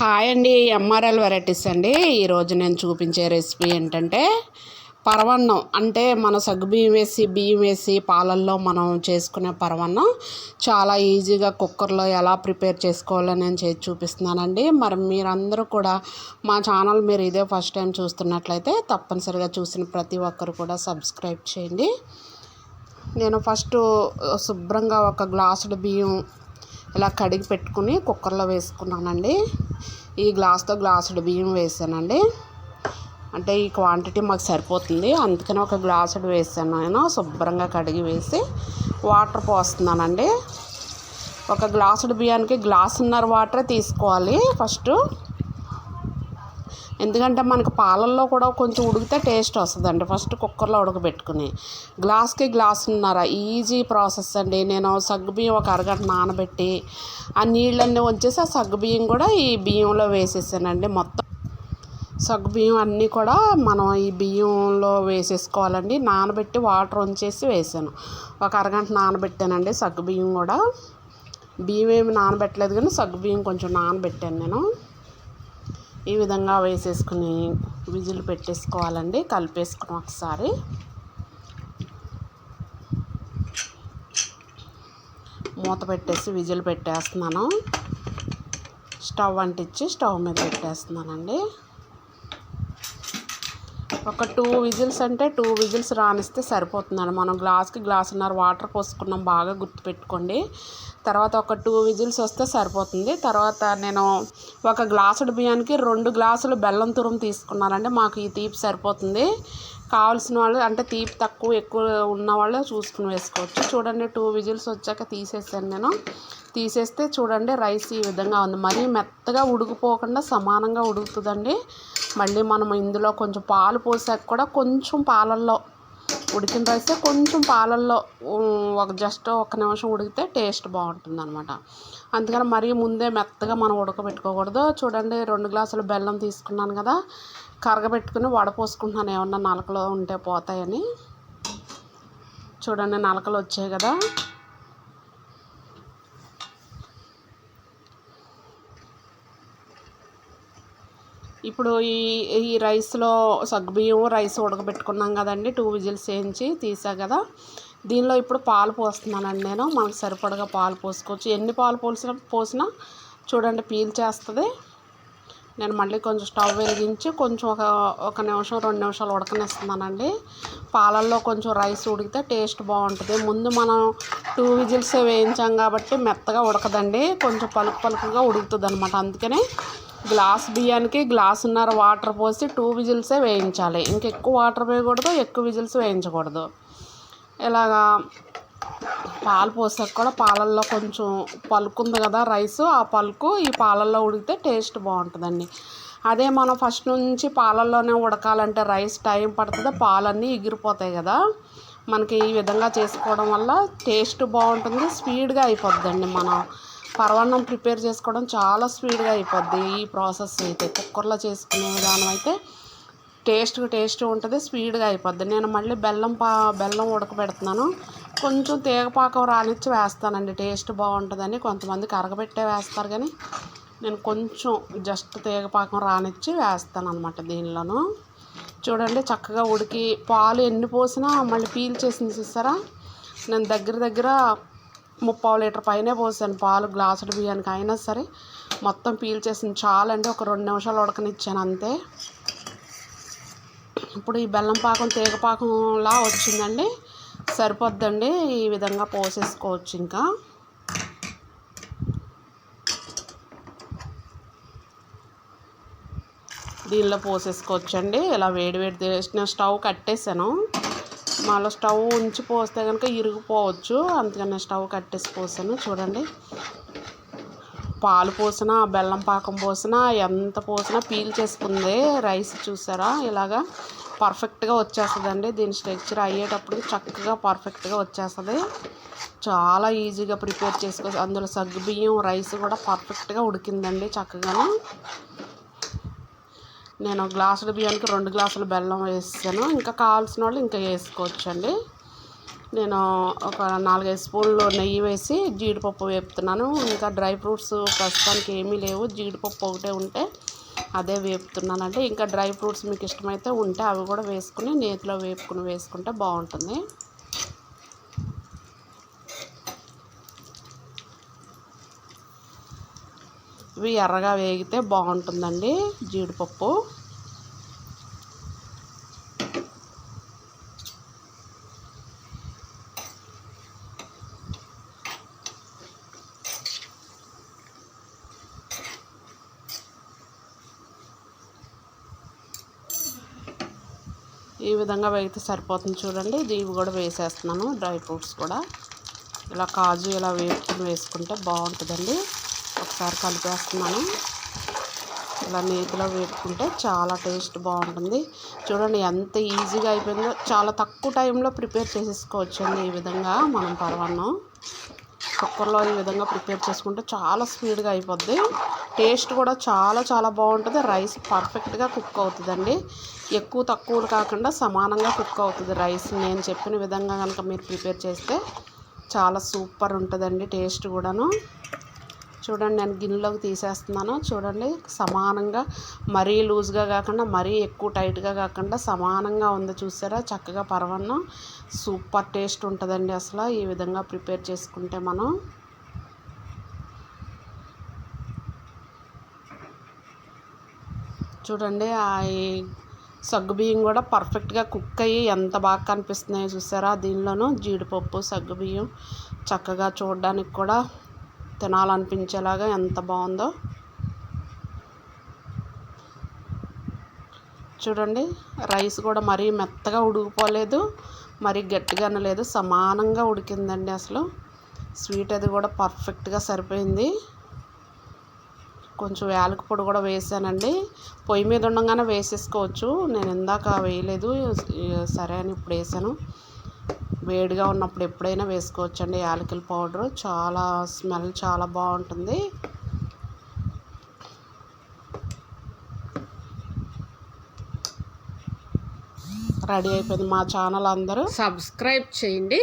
Hi అండి MRL varieties అండి. ఈరోజు నేను చూపించే రెసిపీ ఏంటంటే పరవన్నం. అంటే మన సగ్గుబియ్యం వేసి బియ్యం వేసి పాలల్లో మనం చేసుకునే పరవన్నం. చాలా ఈజీగా కుక్కర్లో ఎలా ప్రిపేర్ చేసుకోవాలో నేను చేసి చూపిస్తున్నానండి. మరి మీరందరూ కూడా మా ఛానల్ మీరు ఇదే ఫస్ట్ టైం చూస్తున్నట్లయితే తప్పనిసరిగా చూసిన ప్రతి ఒక్కరు కూడా సబ్స్క్రైబ్ చేయండి. నేను ఫస్ట్ శుభ్రంగా ఒక గ్లాసుడు బియ్యం ఇలా కడిగి పెట్టుకుని కుక్కర్లో వేసుకున్నానండి. ఈ గ్లాస్తో గ్లాసుడు బియ్యం వేసానండి. అంటే ఈ క్వాంటిటీ మాకు సరిపోతుంది. అందుకని ఒక గ్లాసుడు వేసాను నేను. శుభ్రంగా కడిగి వేసి వాటర్ పోస్తున్నానండి. ఒక గ్లాసుడు బియ్యానికి గ్లాసున్నర వాటర్ తీసుకోవాలి ఫస్ట్. ఎందుకంటే మనకి పాలల్లో కూడా కొంచెం ఉడికితే టేస్ట్ వస్తుందండి. ఫస్ట్ కుక్కర్లో ఉడకబెట్టుకుని. గ్లాస్కి గ్లాసున్నర ఈజీ ప్రాసెస్ అండి. నేను సగ్గుబియ్యం ఒక అరగంట నానబెట్టి ఆ నీళ్ళన్నీ వచ్చేసి ఆ సగ్గుబియ్యం కూడా ఈ బియ్యంలో వేసేసానండి. మొత్తం సగ్గుబియ్యం అన్నీ కూడా మనం ఈ బియ్యంలో వేసేసుకోవాలండి. నానబెట్టి వాటర్ ఉంచేసి వేసాను. ఒక అరగంట నానబెట్టానండి సగ్గుబియ్యం కూడా. బియ్యం ఏమి నానబెట్టలేదు కానీ సగ్గుబియ్యం కొంచెం నానబెట్టాను నేను. ఈ విధంగా వేసేసుకుని విజిల్ పెట్టేసుకోవాలండి. కలిపేసుకుని ఒకసారి. మూత పెట్టేసి విజిల్ పెట్టేస్తున్నాను. స్టవ్ అంటించి స్టవ్ మీద పెట్టేస్తున్నానండి. ఒక టూ విజిల్స్ అంటే టూ విజిల్స్ రానిస్తే సరిపోతుందండి. మనం గ్లాస్కి గ్లాసున్నర వాటర్ పోసుకున్నాం బాగా గుర్తుపెట్టుకోండి. తర్వాత ఒక టూ విజిల్స్ వస్తే సరిపోతుంది. తర్వాత నేను ఒక గ్లాసుడు బియ్యానికి రెండు గ్లాసులు బెల్లం తురుం తీసుకున్నానండి. మాకు ఈ తీపి సరిపోతుంది. కావాల్సిన వాళ్ళు అంటే తీపి తక్కువ ఎక్కువ ఉన్న వాళ్ళు చూసుకుని వేసుకోవచ్చు. చూడండి టూ విజిల్స్ వచ్చాక తీసేసాను నేను. తీసేస్తే చూడండి రైస్ ఈ విధంగా ఉంది. మరీ మెత్తగా ఉడికిపోకుండా సమానంగా ఉడుకుతుందండి. మళ్ళీ మనం ఇందులో కొంచెం పాలు పోసాక కూడా కొంచెం పాలల్లో ఉడికిన రైస్ కొంచెం పాలల్లో ఒక జస్ట్ ఒక నిమిషం ఉడికితే టేస్ట్ బాగుంటుంది అనమాట అందుకని మరీ ముందే మెత్తగా మనం ఉడకబెట్టుకోకూడదు. చూడండి రెండు గ్లాసులు బెల్లం తీసుకున్నాను కదా కరగబెట్టుకుని వడపోసుకుంటున్నాను. ఏమన్నా నలకలు ఉంటే పోతాయని. చూడండి నలకలు వచ్చాయి కదా. ఇప్పుడు ఈ ఈ రైస్లో సగ్గుబియ్యం రైస్ ఉడకబెట్టుకున్నాం కదండి. టూ విజిల్స్ వేయించి తీసా కదా. దీనిలో ఇప్పుడు పాలు పోస్తున్నానండి నేను. మనకు సరిపడగా పాలు పోసుకోవచ్చు. ఎన్ని పాలు పోసినా పోసినా చూడండి పీల్ చేస్తుంది నేను మళ్ళీ కొంచెం స్టవ్ వెలిగించి కొంచెం ఒక ఒక నిమిషం రెండు నిమిషాలు ఉడకనిస్తున్నానండి. పాలల్లో కొంచెం రైస్ ఉడికితే టేస్ట్ బాగుంటుంది. ముందు మనం టూ విజిల్స్ వేయించాం కాబట్టి మెత్తగా ఉడకదండి. కొంచెం పలుకు పలుకుగా ఉడుకుతుంది అనమాట అందుకని గ్లాస్ బియ్యానికి గ్లాసున్నర వాటర్ పోసి టూ విజిల్సే వేయించాలి. ఇంకెక్కువ వాటర్ వేయకూడదు ఎక్కువ విజిల్స్ వేయించకూడదు. ఇలాగా పాలు పోసాక కూడా పాలల్లో కొంచెం పలుకుంది కదా రైస్ ఆ పలుకు ఈ పాలల్లో ఉడికితే టేస్ట్ బాగుంటుందండి. అదే మనం ఫస్ట్ నుంచి పాలల్లోనే ఉడకాలంటే రైస్ టైం పడుతుంది పాలన్నీ ఎగిరిపోతాయి కదా. మనకి ఈ విధంగా చేసుకోవడం వల్ల టేస్ట్ బాగుంటుంది స్పీడ్గా అయిపోద్దండి మనం పరవన్నం ప్రిపేర్ చేసుకోవడం చాలా స్పీడ్గా అయిపోద్ది. ఈ ప్రాసెస్ అయితే కుక్కర్లో చేసుకునే విధానం అయితే టేస్ట్ టేస్ట్ ఉంటుంది స్పీడ్గా అయిపోద్ది. నేను మళ్ళీ బెల్లం పా బెల్లం ఉడకబెడుతున్నాను. కొంచెం తీగపాకం రానిచ్చి వేస్తానండి. టేస్ట్ బాగుంటుందని కొంతమంది కరగబెట్టే వేస్తారు కానీ నేను కొంచెం జస్ట్ తీగపాకం రానిచ్చి వేస్తాను అనమాట దీనిలోనూ. చూడండి చక్కగా ఉడికి పాలు ఎన్ని పోసినా మళ్ళీ పీల్ చేసింది చూసారా? నేను దగ్గర దగ్గర ముప్పావు లీటర్ పైనే పోసాను పాలు గ్లాసుడు బియ్యానికి. అయినా సరే మొత్తం పీల్చేసింది చాలండి. ఒక రెండు నిమిషాలు ఉడకనిచ్చాను అంతే. ఇప్పుడు ఈ బెల్లం పాకం తీగ పాకంలా వచ్చిందండి. సరిపోద్దండి. ఈ విధంగా పోసేసుకోవచ్చు ఇంకా. దీనిలో పోసేసుకోవచ్చండి. ఇలా వేడి వేడి చేసిన స్టవ్ కట్టేసాను. మళ్ళీ స్టవ్ ఉంచి పోస్తే కనుక ఇరిగిపోవచ్చు. అందుకని స్టవ్ కట్టేసి పోసాను. చూడండి. పాలు పోసినా బెల్లం పాకం పోసినా ఎంత పోసినా పీల్ చేసుకుంది రైస్ చూసారా? ఇలాగా పర్ఫెక్ట్గా వచ్చేస్తుందండి. దీని స్ట్రక్చర్ అయ్యేటప్పుడు చక్కగా పర్ఫెక్ట్గా వచ్చేస్తుంది. చాలా ఈజీగా ప్రిపేర్ చేసుకోవచ్చు. అందులో సగ్గు బియ్యం రైస్ కూడా పర్ఫెక్ట్గా ఉడికిందండి చక్కగాను. నేను గ్లాసుల బియ్యానికి రెండు గ్లాసులు బెల్లం వేసాను. ఇంకా కావాల్సిన వాళ్ళు ఇంకా వేసుకోవచ్చండి. నేను ఒక నాలుగైదు స్పూన్లు నెయ్యి వేసి జీడిపప్పు వేపుతున్నాను. ఇంకా డ్రై ఫ్రూట్స్ ప్రస్తుతానికి ఏమీ లేవు. జీడిపప్పు ఒకటే ఉంటే అదే వేపుతున్నానంటే ఇంకా డ్రై ఫ్రూట్స్ మీకు ఇష్టమైతే ఉంటే అవి కూడా వేసుకుని నేతిలో వేపుకుని వేసుకుంటే బాగుంటుంది. ఇవి ఎర్రగా వేగితే బాగుంటుందండి జీడిపప్పు. ఈ విధంగా వేగితే సరిపోతుంది చూడండి. ఇవి కూడా వేసేస్తున్నాను డ్రై ఫ్రూట్స్ కూడా. ఇలా కాజు ఇలా వేపుకుని వేసుకుంటే బాగుంటుందండి. ఒకసారి కలిపేస్తున్నాను. ఇలా నేతిలో పెట్టుకుంటే చాలా టేస్ట్ బాగుంటుంది. చూడండి ఎంత ఈజీగా అయిపోయిందో చాలా తక్కువ టైంలో ప్రిపేర్ చేసేసుకోవచ్చు అండి ఈ విధంగా మనం పరవన్నం కుక్కర్లో ఈ విధంగా ప్రిపేర్ చేసుకుంటే చాలా స్పీడ్గా అయిపోద్ది. టేస్ట్ కూడా చాలా చాలా బాగుంటుంది. రైస్ పర్ఫెక్ట్గా కుక్ అవుతుందండి. ఎక్కువ తక్కువ కాకుండా సమానంగా కుక్ అవుతుంది రైస్. నేను చెప్పిన విధంగా కనుక మీరు ప్రిపేర్ చేస్తే చాలా సూపర్ ఉంటుందండి టేస్ట్ కూడాను. చూడండి నేను గిన్నెలోకి తీసేస్తున్నాను. చూడండి సమానంగా మరీ లూజ్గా కాకుండా మరీ ఎక్కువ టైట్గా కాకుండా సమానంగా ఉంది చూసారా? చక్కగా పరవన్నం. సూపర్ టేస్ట్ ఉంటుందండి అసలు. ఈ విధంగా ప్రిపేర్ చేసుకుంటే మనం. చూడండి ఆ సగ్గుబియ్యం కూడా పర్ఫెక్ట్గా కుక్ అయ్యి ఎంత బాగా కనిపిస్తున్నాయో చూసారా? దీనిలోనూ జీడిపప్పు సగ్గుబియ్యం చక్కగా చూడడానికి కూడా తినాలనిపించేలాగా ఎంత బాగుందో. చూడండి రైస్ కూడా మరీ మెత్తగా ఉడికిపోలేదు మరీ గట్టిగానే లేదు సమానంగా ఉడికిందండి అసలు. స్వీట్ అది కూడా పర్ఫెక్ట్గా సరిపోయింది. కొంచెం యాలక పొడి కూడా వేసానండి. పొయ్యి మీద ఉండగానే వేసేసుకోవచ్చు. నేను ఇందాక వేయలేదు సరే అని ఇప్పుడు వేసాను. వేడిగా ఉన్నప్పుడు ఎప్పుడైనా వేసుకోవచ్చండి. యాలకుల పౌడరు చాలా స్మెల్ చాలా బాగుంటుంది. రెడీ అయిపోయింది మా ఛానల్ అందరూ. సబ్స్క్రైబ్ చేయండి.